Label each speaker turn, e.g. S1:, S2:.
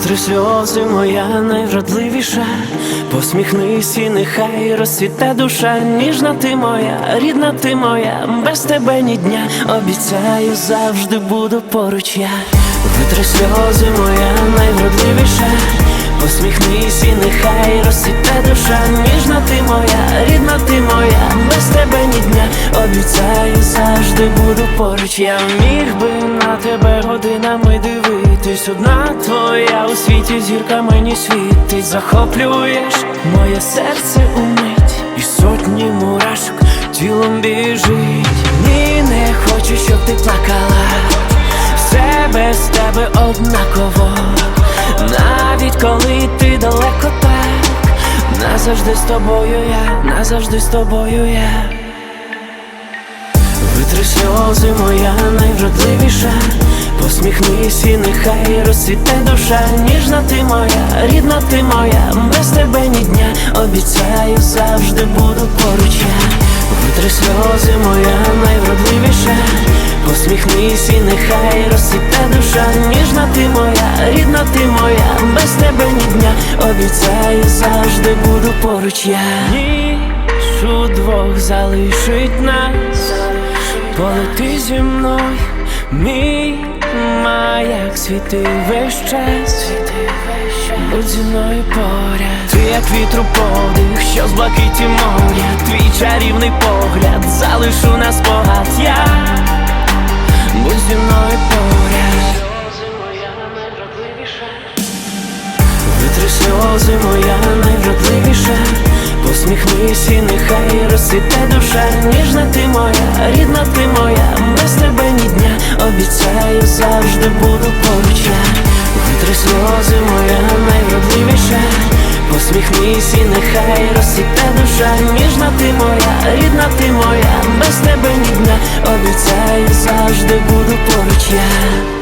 S1: Витри сльози, моя найвродливіша, посміхнись і нехай розцвіте душа, ніжна ти моя, рідна ти моя, без тебе ні дня, обіцяю, завжди буду поруч я. Витри сльози, моя найвродливіша, посміхнись і нехай розцвіте душа, ніжна ти моя, рідна ти моя, без тебе ні дня, обіцяю, завжди буду поруч. Я. Міг би на тебе годинами дивитись, одна твоя у світі зірка мені світить, захоплюєш моє серце умить, і сотні мурашок тілом біжить. Ні, не хочу, щоб ти плакала, все без тебе однаково, навіть коли ти далеко так, назавжди з тобою я, назавжди з тобою я. Витри сльози, моя найвродливіша, посміхнись і нехай розцвіте душа, ніжна ти моя, рідна ти моя, без тебе ні дня, обіцяю, завжди буду поруч я. Витри сльози, моя найвродливіша, посміхнись і нехай розцвіте душа, ніжна ти моя, рідна ти моя, без тебе ні дня, обіцяю, завжди буду поруч я. Ніж удвох залишить нас. Полети зі мною, мій маяк світи весь час, будь зі мною поряд. Ти як вітру подих, що з блакиті моря, твій чарівний погляд, залишу нас спогад. Я, будь зі мною поряд. Витри сльози, моя найвродливіша, посміхнись і нехай розцвіте душа, ніжна ти моя, рідна ти моя, обіцяю, завжди буду поруч я. Витри сльози, моя найвродливіша, посміхнись і нехай розсіте душа, ніжна ти моя, рідна ти моя, без тебе ні дня, обіцяю, завжди буду поруч я.